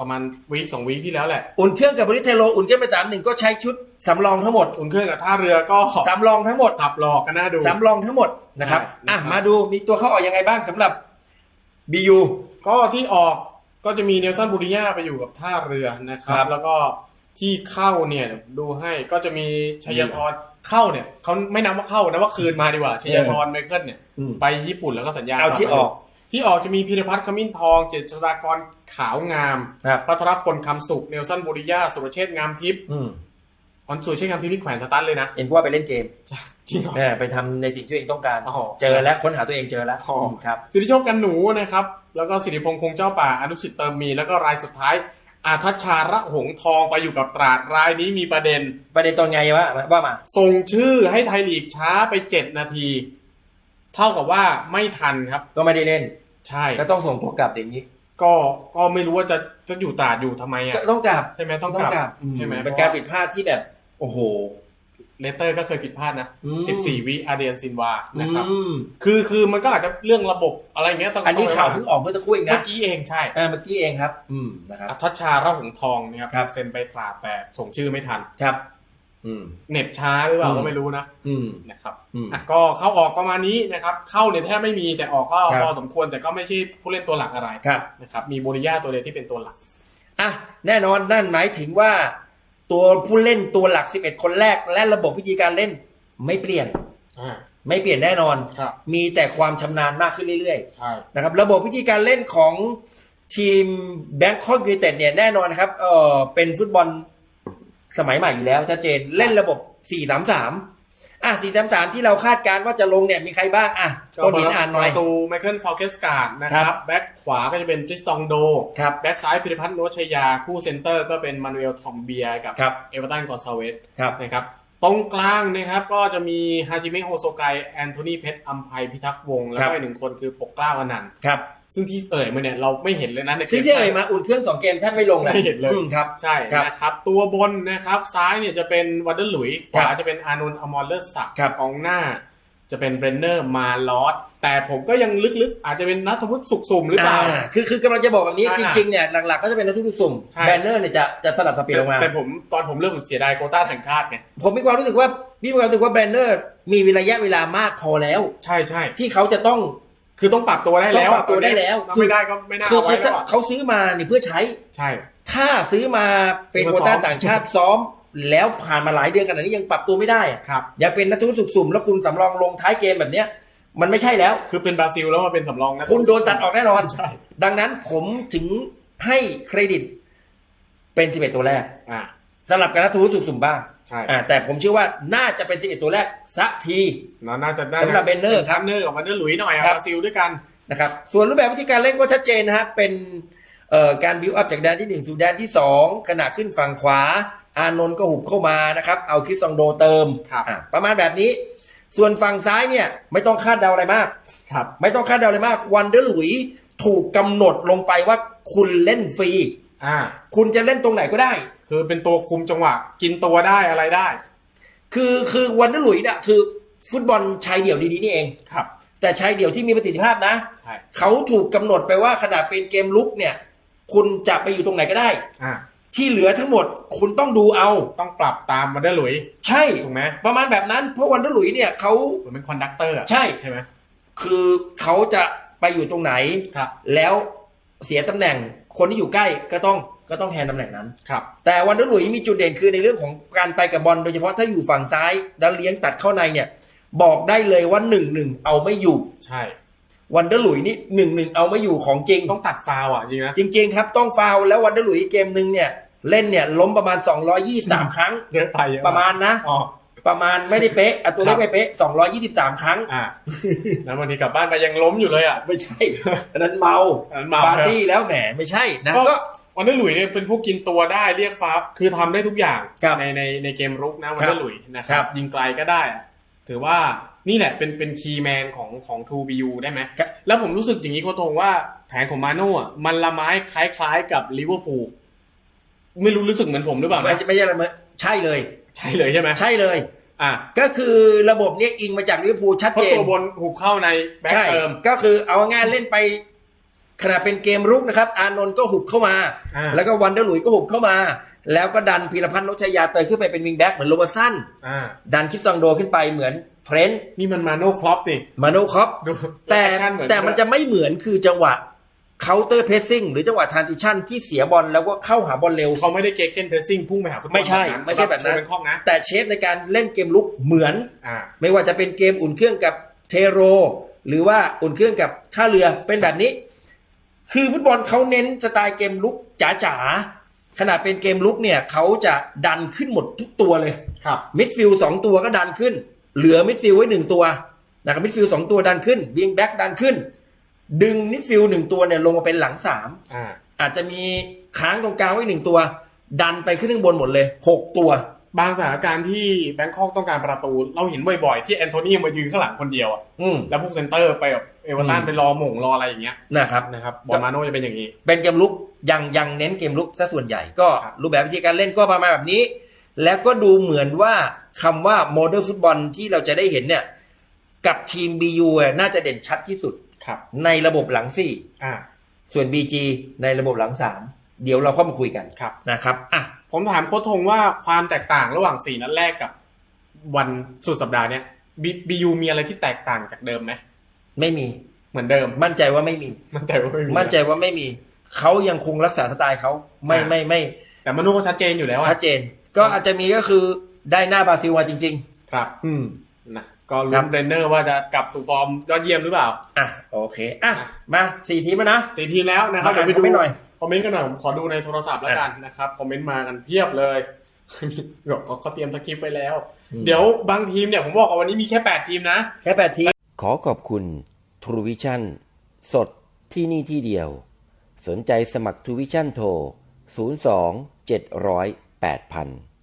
ประมาณวีคสองวีคที่แล้วแหละ อุ่นเครื่องกับบริเทโลอุ่นเครื่องไปสามหนึ่งก็ใช้ชุดสำรองทั้งหมด อุ่นเครื่องกับท่าเรือก็สำรองทั้งหมดสับหลอกกันน่าดูสำรองทั้งหมดนะครับใช่อะนะครับมาดูมีตัวเข้าออกยังไงบ้างสำหรับบียูก็ที่ออกก็จะมีเนลสันบูริยาไปอยู่กับท่าเรือนะครับครับแล้วก็ที่เข้าเนี่ยดูให้ก็จะมีชัยธรเข้าเนี่ยเขาไม่นับว่าเข้านะว่าคืนมาดีกว่าชัยธรไมเคิลเนี่ยอืมไปญี่ปุ่นแล้วก็สัญญาเอาที่ออก ที่ออกจะมีพิรพัฒน์ขมิ้นทอง เจษฎากรขาวงามครับพัทรพลคำสุข เนลสันบูริยาสุรเชษฐ์งามทิพย์อืมออนสุรเชษฐ์งามทิพย์ที่แขวนสตันเลยนะ เอ็นว่าไปเล่นเกมจริงเหรอเนี่ยไปทำในสิ่งที่ตัวเองต้องการอ๋อเจอแล้วค้นหาตัวเองเจอแล้วอ๋อครับ สิทธิโชคกันหนูนะครับ แล้วก็สิริพงษ์คงเจ้าป่า อนุสิตเติมมี แล้วก็รายสุดท้ายอาทัชชาระหงทองไปอยู่กับตราดรายนี้มีประเด็น ประเด็นตอนไงวะว่ามา ส่งชื่อให้ไทยลีกช้าไปเจ็ดนาที เท่ากับว่าไม่ทันครับ ก็ไม่ได้เล่น ใช่ก็ต้องส่งตัวกลับอย่างนี้ ก็ก็ไม่รู้ว่าจะจะอยู่ตราดอยู่ทำไมก็อะต้องกลับใช่ไหมต้องกลับอืมใช่ไหมเป็นการผิดพลาดที่แบบ โอ้โหเลสเตอร์ก็เคยผิดพลาดนะอืมสิบสี่วิอาเดียนซินวา นะครับอืมคือคือมันก็อาจจะเรื่องระบบอะไรอย่างเงี้ยต้องอันนี้ต้งข่าวเพิ่งออกเมื่อสักครู่เองเมื่นะอกี้เองใช่เออเมื่อกี้เองครับ อืมนะครับอัทัชชาระหงทองนะครับครับเซ็นไปตราดแต่ส่งชื่อไม่ทัน ครับอืม เน็ตช้าหรือเปล่าอืมก็ไม่รู้นะอืมนะครับอืมอะก็เข้าออกประมาณนี้นะครับ เข้าเนี่ยแทบไม่มีแต่ออกก็ครับพอสมควรแต่ก็ไม่ใช่ผู้เล่นตัวหลักอะไรครับนะครับ มีโบริยาตัวเดียวที่เป็นตัวหลักอะแน่นอนนั่นหมายถึงว่า ตัวผู้เล่นตัวหลัก 11 คนแรก และระบบวิธีการเล่นไม่เปลี่ยนอ่าไม่เปลี่ยนแน่นอนครับมีแต่ความชำนาญมากขึ้นเรื่อยใช่ๆนะครับ ระบบวิธีการเล่นของทีมแบงคอกยู n นเต็ดเนี่ยแน่นอนนะครับเออเป็นฟุตบอล สมัยใหม่อยู่แล้วชัดเจนเล่นระบบ4-3-3อะ4-3-3ที่เราคาดการณ์ว่าจะลงเนี่ยมีใครบ้างอะต้นหินอ่านหน่อยประตูไมเคิลฟาวเคสการ์ดนะคครัรับบแบ็คขวาก็จะเป็นทริสตองโดครับแบ็คซ้ายพิรพัฒน์โนชชยา คู่เซนเตอร์ก็เป็นมานูเอลทอมเบียกับครับเอเวอร์ตันกอนซาเวสครับนะครับ ตรงกลางนะครับก็จะมีฮาจิเมะโฮโซไกแอนโทนีเพชรอัมภัยพิทักษ์วงศ์แล้วครัก็บอีกหนึ่งคนคือปกเกล้าอนันต์ครับ ซึ่งที่เอ่ยมาเนี่ยเราไม่เห็นเลยนะในเกซึ่งมที่เอ่ยมาอุ่นเครื่องสองเกมแทบไม่ลงนะไม่เห็นเลยอืมครับใช่ครับนะครับ ตัวบนนะครับซ้ายเนี่ยจะเป็นวันเดอร์หลุยขครับวาจะเป็นอานนท์อมรเลิศศักดิ์ครับกองหน้า จะเป็นเบรนเนอร์มาลอสแต่ผมก็ยังลึกๆ อาจจะเป็นนัทวุฒิสุขสุ่มหรือเปล่าอ่าคือคือกำลังจะบอกแบบนี้อ่าจริงๆเนี่ยหลักๆก็จะเป็นนักทุนสุ่มใช่แบนเนอร์เนี่ยจะจะสลับสเปลี่ยนลงมาแต่ผมตอนผมเลือกผมเสียดายโควต้าแห่งชาติไงผมมีความรู้สึกว่าพี่มีความรู้สึกว่าแบนเนอร์มีระยะเวลามากพอแล้ว ใช่ใช่ที่เขาจะต้องคือต้องปรับตัวได้แล้วต้องปรับตัวได้แล้วถ้าไม่ได้ก็ไม่น่าคือเอาไว้คือแล้ถ้าวอะเขาซื้อมาเนี่ยเพื่อใช้ ใช่ ถ้าซื้อมาเป็นซื้โคอมาซ้อมต้าต่างชาติซ้อม แล้วผ่านมาหลายเดือนขนาดนี้ยังปรับตัวไม่ได้อะครับยังเป็นนักทุนสุ่มๆแล้วคุณสำรองลงท้ายเกมแบบเนี้ยมันไม่ใช่แล้ว คือเป็นบราซิลแล้วมาเป็นสำรองนะคุณโดนตัดออกแน่นอนใช่ดังนั้นผมถึงให้เครดิตเป็น11ตัวแรกอ่าสลับกับนักทุนสุ่มๆบ้างใช่อ่าแต่ผมเชื่อว่าน่าจะเป็น11ตัวแรกสักทีน่าจะน่าสำหรับเบนเนอร์ครับเนอร์กับวันเดอร์หลุยหน่อยอะครับบราซิลด้วยกันนะครับส่วนรูปแบบวิธีการเล่นก็ชัดเจนนะฮะเป็นเอ่อการบิวอัพจากแดนที่1สู่แดนที่2ขณะขึ้นฝั่งขวา อานนท์ก็หุบเข้ามานะครับ เอาคิดซองโดเติมครับอะประมาณแบบนี้ ส่วนฝั่งซ้ายเนี่ย ไม่ต้องคาดเดาอะไรมากครับไม่ต้องคาดเดาอะไรมาก วันเดอร์หลุยถูกกำหนดลงไปว่าคุณเล่นฟรีอ่าคุณจะเล่นตรงไหนก็ได้ คือเป็นตัวคุมจังหวะ กินตัวได้อะไรได้ คือคือวันเดอร์หลุยเนี่ยคือ ฟุตบอลชายเดี่ยวดีๆนี่เองครับ แต่ชายเดี่ยวที่มีประสิทธิภาพนะใช่เขาถูกกำหนดไปว่าขนาดเป็นเกมลุกเนี่ย คุณจะไปอยู่ตรงไหนก็ได้อ่า ที่เหลือทั้งหมดคุณต้องดูเอา ต้องปรับตามวันเดอร์หลุย ใช่ถูกไหมประมาณแบบนั้นเพราะวันเดอร์หลุยเนี่ยเขาเหมือนเป็นคอนดักเตอร์ใช่ใช่ไหมคือเขาจะไปอยู่ตรงไหนครับแล้วเสียตำแหน่งคนที่อยู่ใกล้ก็ต้องก็ต้องแทนตำแหน่งนั้นครับแต่วันเดอร์หลุยมีจุดเด่นคือในเรื่องของการไปกับบอลโดยเฉพาะถ้าอยู่ฝั่งซ้ายแล้วเลี้ยงตัดเข้าในเนี่ย บอกได้เลยว่าหนึ่งหนึ่งเอาไม่อยู่ใช่วันเดอร์หลุยนี่หนึ่งหนึ่งเอาไม่อยู่ของจริงต้องตัดฟาวล์อะจริงนะจริง ๆ ครับต้องฟาวล์แล้ววันเดอร์หลุยเกมหนึ่งเนี่ย เล่นเนี่ยล้มประมาณ 223 ครั้งเยอะไปเยอะประมาณนะอ๋อประมาณไม่ได้เป๊ะอะตัวเลครัขบไม่เป๊ะ 223 ครั้งอ่าแล้ววันนี้กลับบ้านไปยังล้มอยู่เลยอะไม่ใช่อันนั้นเมาอันนั้นเมาปาร์ตี้แล้วแหมไม่ใช่นะก็ก็วันเดอร์หลุยเนี่ยเป็นผู้กินตัวได้เรียกฟ้าคือทำได้ทุกอย่างครับในในในเกมรุกนะวันคเดรัอบร์หลุยนะคครัรับบยิงไกลก็ได้อะถือว่านี่แหละเป็นเป็นคีย์แมนของของ 2BU ได้ไหมครับแล้วผมรู้สึกอย่างนี้โคตรงว่าแผนของมาโน่อะมันละไม้คล้ายๆกับลิเวอร์พูล ไม่รู้รู้สึกเหมือนผมหรือเปล่าไม่นะใช่ไม่ใช่อะไรใช่เลย ใช่เลยใช่ไหมใช่เลย อะก็คือระบบเนี้ยอิงมาจากลิเวอร์พูลชัดเพราะเจนตัวบนหุบเข้าในแบ็คใช่เติมก็คือเอาง่ายๆเล่นไปขณะเป็นเกมรุกนะครับ อานนท์ก็หุบเข้ามาอ่าแล้วก็วันเดอร์หลุยส์ก็หุบเข้ามา แล้วก็ดันพีรพัฒน์นชยาเตยขึ้นไปเป็นวิงแบ็กเหมือนโรเบอร์สันอ่าดันคิดซองโดขึ้นไปเหมือนเทรนต์นี่มันมาโน่ครอปนี่มาโนคอปดูแต่แอคชั่เหอแต่มันจะไม่เหมือนคือจังหวะ เคาน์เตอร์เพสซิ่งหรือจังหวะทรานซิชันที่เสียบอลแล้วก็เข้าหาบอลเร็ว เขาไม่ได้เกเกนเพรสซิ่งพุ่งไปหาฟุตบอลไม่ใช่ ไม่ใช่แบบนั้นสำหโชว์เป็นข้องนะแต่เชฟในการเล่นเกมลุกเหมือนอ่าไม่ว่าจะเป็นเกมอุ่นเครื่องกับเทโร หรือว่าอุ่นเครื่องกับท่าเรือเป็นแบบนี้ คือฟุตบอลเขาเน้นสไตล์เกมลุกจ๋าๆขนาดเป็นเกมลุกเนี่ยเขาจะดันขึ้นหมดทุกตัวเลยครับมิดฟิลด์สองตัวก็ดันขึ้น เหลือมิดฟิลด์ไว้หนึ่งตัวนะครับมิดฟิลด์สองตัวดันขึ้นวิงแบ็กดันขึ้น ดึงมิดฟิลด์หนึ่งตัวเนี่ยลงมาเป็นหลังสามอ่าอาจจะมีค้างตรงกลางไว้หนึ่งตัว ดันไปขึ้นข้างบนหมดเลยหกตัว บางสถานการณ์ที่แบงคอกต้องการประตู เราเห็นบ่อยๆที่แอนโทนีมายืนข้างหลังคนเดียวอะอืมแล้วพวกเซนเตอร์ไปแบบเอเวอร์ตันอืมไปรอหม่งรออะไรอย่างเงี้ยนะครับนะครับบอลมาโน่จะเป็นอย่างนี้ เป็นเกมลุกยังยังเน้นเกมลุกซะส่วนใหญ่ก็ครับรูปแบบวิธีการเล่นก็ประมาณแบบนี้ แล้วก็ดูเหมือนว่าคำว่าโมเดิร์นฟุตบอลที่เราจะได้เห็นเนี่ย กับทีม BU อะน่าจะเด่นชัดที่สุดครับ ในระบบหลังสี่อ่าส่วน BG ในระบบหลังสามเดี๋ยวเราเข้ามาคุยกันครับนะครับอะผมถามโค้ชทงว่าความแตกต่างระหว่างสี่นัดแรกกับวันสุดสัปดาห์เนี้ยบียูมีอะไรที่แตกต่างจากเดิมไหมไม่มีเหมือนเดิม มั่นใจว่าไม่มี มั่นใจว่าไม่มีมั่นใจว่าไม่มีเขายังคงรักษาสไตล์เขาไม่อ่าไม่ไม่ แต่มาโน่ก็ชัดเจนอยู่แล้วอะชัดเจน ก็อาจจะมีก็คือได้หน้าบราซิลมาจริงครับๆอืม นะก็ครัลุ้บนเบรนเนอร์ว่าจะกลับสู่ฟอร์มยอดเยี่ยมหรือเปล่า อะโอเค อะ มาสี่ทีมแล้วนะสี่ทีมแล้วนะครับมาเดี๋ยวไปดูคอมเมนต์หน่อยคอมเมนต์กันหน่อยผมขอดูในโทรศัพท์แล้วกันนะครับคอมเมนต์มากันเพียบเลยบอกเขาเตรียมสคริปต์ไว้แล้ว เดี๋ยวบางทีมเนี่ยผมบอกว่าวันนี้มีแค่แปดทีมนะ แค่แปดทีม ขอขอบคุณ True Vision สดที่นี่ที่เดียว สนใจสมัคร True Vision โทร 02 700 8000